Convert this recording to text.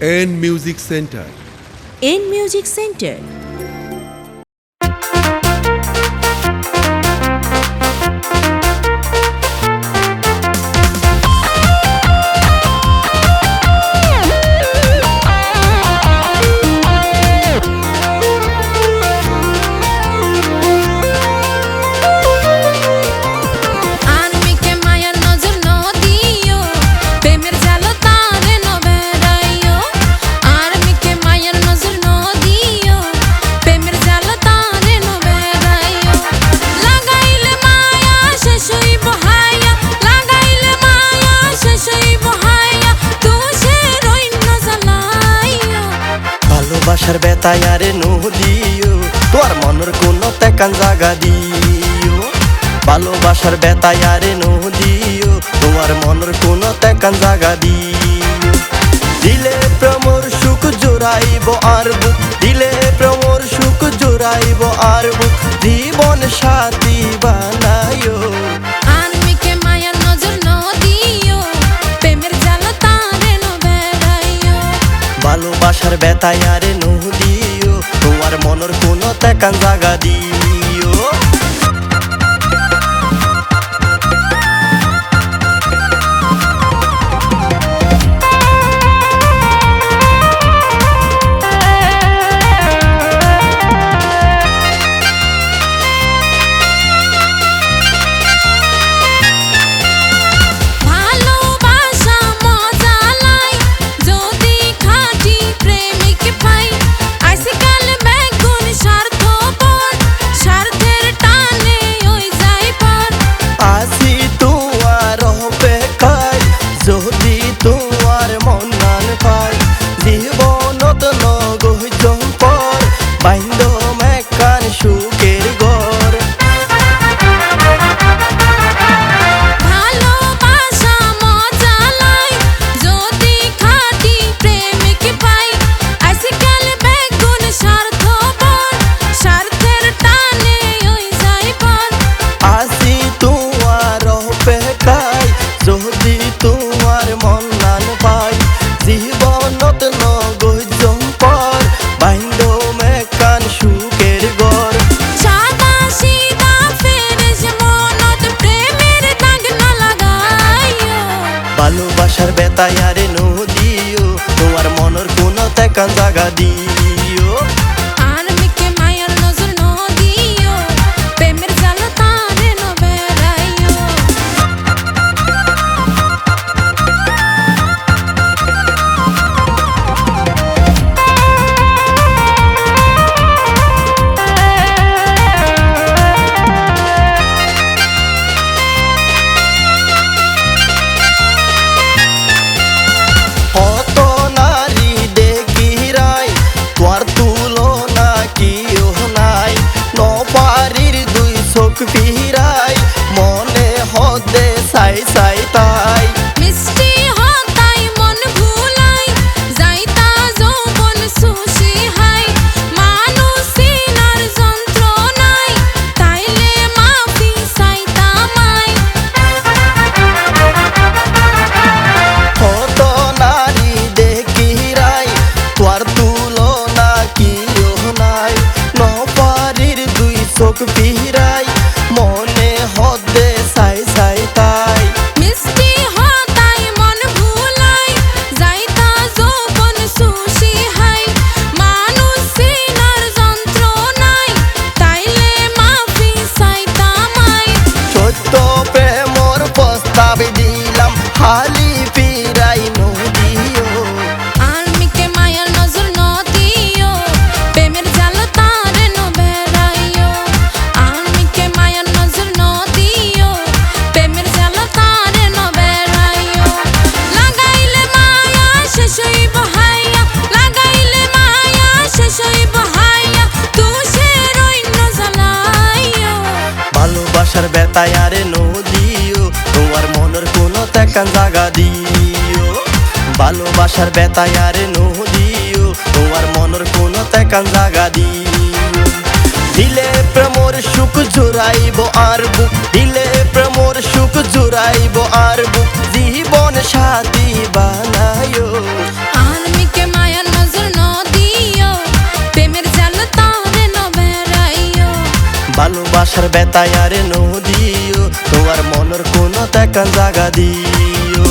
N Music Center. N Music Center ভালোবাসার বেতায় আরে নদিও তোর মনের কোনো তেকান জাগা দিও। ভালোবাসার বেতায় আরে নদিও তোমার মনের কোনো তেকান জাগা দিও। দিলে প্রমোর সুখ জোড়াইব আর বুক। দিলে প্রমোর সুখ জোড়াইব আর বুক। জীবন সাথী বানায়ো ন ন ভালোবাসার বেতায় আরে তোমার মনের কোনো তেকান তোমার মন নান পায় জীবনত নগৈ জম্পর বাইন্দ মন নান পাই জীবনত নগৈ জম্পর বাইন্দ মেকান সুখের গড় ভালোবাসার বেতায় আরে নদীও তোমার মনের কোনো তেকান জাগা দিও। ভালোবাসার নো নদিও, তোমার মনের কোনো তেকান জাগা দিও। ভালোবাসার বেতায় আরে নদিও, তোমার মনের কোনো তেকান জাগা দিও। দিলে প্রেমর সুখ জোড়াইব আর বুক দিলে প্রেমর সুখ জোড়াইব আর বুক ভালোবাসার বেতায় বেতায়ারে নদিও তোমার মনের কোনো তেকা জাগা দিও।